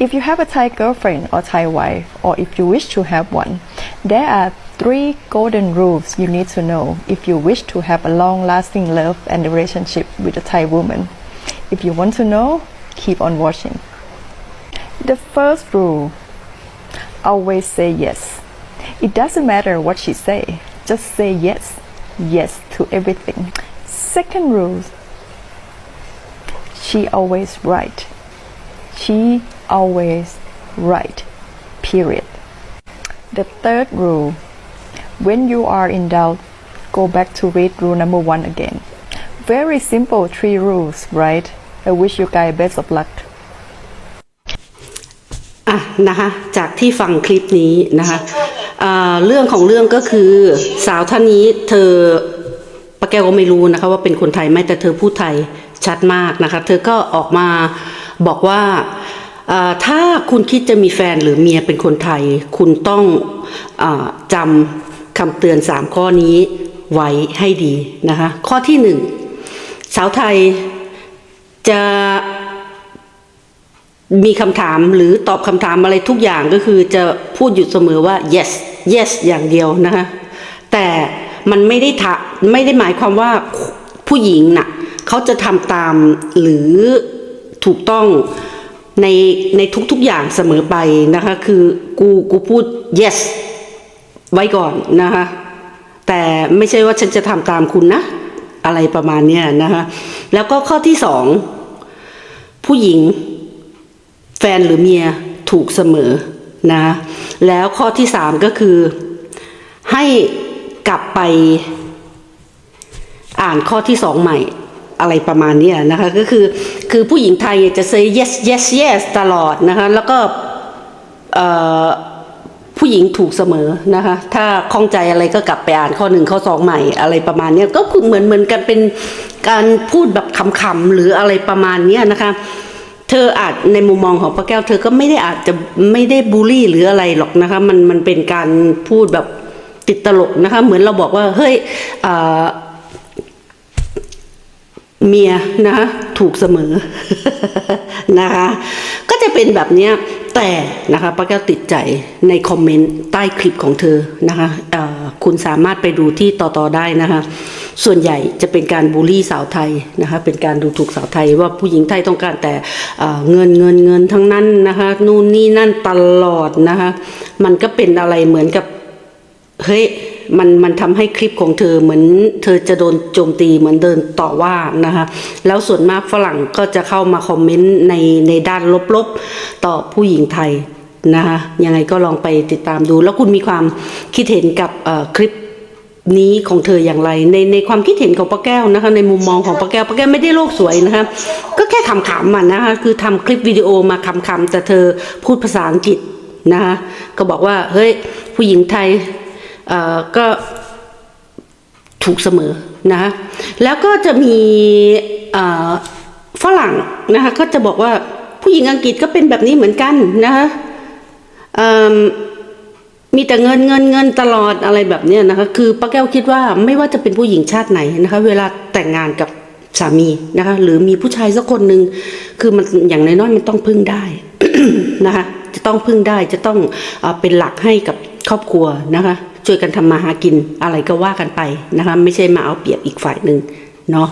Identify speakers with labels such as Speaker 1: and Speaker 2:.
Speaker 1: If you have a Thai girlfriend or Thai wife, or if you wish to have one, there are three golden rules you need to know if you wish to have a long lasting love and relationship with a Thai woman. If you want to know, keep on watching. The first rule always say yes. It doesn't matter what she say, just say yes. Yes to everything. Second rule she always right. She always right. Period. The third rule when you are in doubt, go back to read rule number one again. Very simple three rules, right? I wish you guys best of luck.
Speaker 2: อะนะคะจากที่ฟังคลิปนี้นะคะเรื่องของเรื่องก็คือสาวท่านนี้เธอป้าแก้วก็ไม่รู้นะคะว่าเป็นคนไทยไหมแต่เธอพูดไทยชัดมากนะคะ เธอก็ออกมา บอกว่าถ้าคุณคิดจะมีแฟนหรือเมียเป็นคนไทย คุณต้องอจำคำเตือนสามข้อนี้ไว้ให้ดีนะคะ ข้อที่หนึ่งสาวไทยจะมีคำถามหรือตอบคำถามอะไรทุกอย่างก็คือจะพูดอยู่เสมอว่า yes yes อย่างเดียวนะคะ แต่มันไม่ได้ทะไม่ได้หมายความว่าผู้หญิงน่ะเขาจะทำตามหรือ ถูกต้องในในทุกๆอย่างเสมอไปนะคะ คือกูกูพูด yes ไว้ก่อนนะคะ แต่ไม่ใช่ว่าฉันจะทำตามคุณนะ อะไรประมาณเนี้ยนะคะแล้วก็ข้อที่สอง ผู้หญิง แฟนหรือเมียถูกเสมอนะแล้วข้อที่สามก็คือ ให้กลับไป อ่านข้อที่สองใหม่ อะไรประมาณนี้นะคะก็คือคือผู้หญิงไทยจะ say yes yes yes ตลอดนะคะแล้วก็ผู้หญิงถูกเสมอนะคะ ถ้าข้องใจอะไรก็กลับไปอ่านข้อหนึ่งข้อสองใหม่อะไรประมาณนี้ก็คือเหมือนเหมือนกันเป็นการพูดแบบคำๆหรืออะไรประมาณนี้นะคะเธออาจในมุมมองของป้าแก้ว เธอก็ไม่ได้อาจจะไม่ได้บูลลี่หรืออะไรหรอกนะคะ มันมันเป็นการพูดแบบติดตลกนะคะ เหมือนเราบอกว่าเฮ้ยอ่า เมียนะคะถูกเสมอนะคะ ก็จะเป็นแบบเนี้ยแต่นะคะป้าแก้วติดใจในคอมเมนต์ใต้คลิปของเธอนะคะคุณสามารถไปดูที่ต่อๆได้นะคะ ส่วนใหญ่จะเป็นการบูลลี่สาวไทยนะคะ เป็นการดูถูกสาวไทยว่าผู้หญิงไทยต้องการแต่เเงินเงินเงินทั้งนั้นนะคะนู่นนี่นั่นตลอดนะคะ มันก็เป็นอะไรเหมือนกับเฮ้ย มันมันทำให้คลิปของเธอเหมือนเธอจะโดนโจมตีเหมือนเดินต่อว่านะคะ แล้วส่วนมากฝรั่งก็จะเข้ามาคอมเมนต์ในในด้านลบๆ ต่อผู้หญิงไทยนะคะยังไงก็ลองไปติดตามดู แล้วคุณมีความคิดเห็นกับคลิปนี้ของเธออย่างไร ในในความคิดเห็นของป้าแก้วนะคะ ในมุมมองของป้าแก้วป้าแก้วไม่ได้โลกสวยนะคะ ก็แค่ขำๆมันนะคะคือทำคลิปวิดีโอมาขำๆแต่เธอพูดภาษาอังกฤษนะคะก็บอกว่าเฮ้ยผู้หญิงไทย ก็ถูกเสมอนะคะแล้วก็จะมีฝรั่งนะคะก็จะบอกว่าผู้หญิงอังกฤษก็เป็นแบบนี้เหมือนกันนะคะมีแต่เงินเงินเงินตลอดอะไรแบบนี้นะคะคือป้าแก้วคิดว่าไม่ว่าจะเป็นผู้หญิงชาติไหนนะคะเวลาแต่งงานกับสามีนะคะหรือมีผู้ชายสักคนหนึ่งคือมันอย่างน้อยๆมันต้องพึ่งได้นะคะจะต้องพึ่งได้จะต้องเอเป็นหลักให้กับครอบครัวนะคะ ช่วยกันทำมาหากินอะไรก็ว่ากันไปนะคะ ไม่ใช่มาเอาเปรียบอีกฝ่ายหนึ่งเนาะ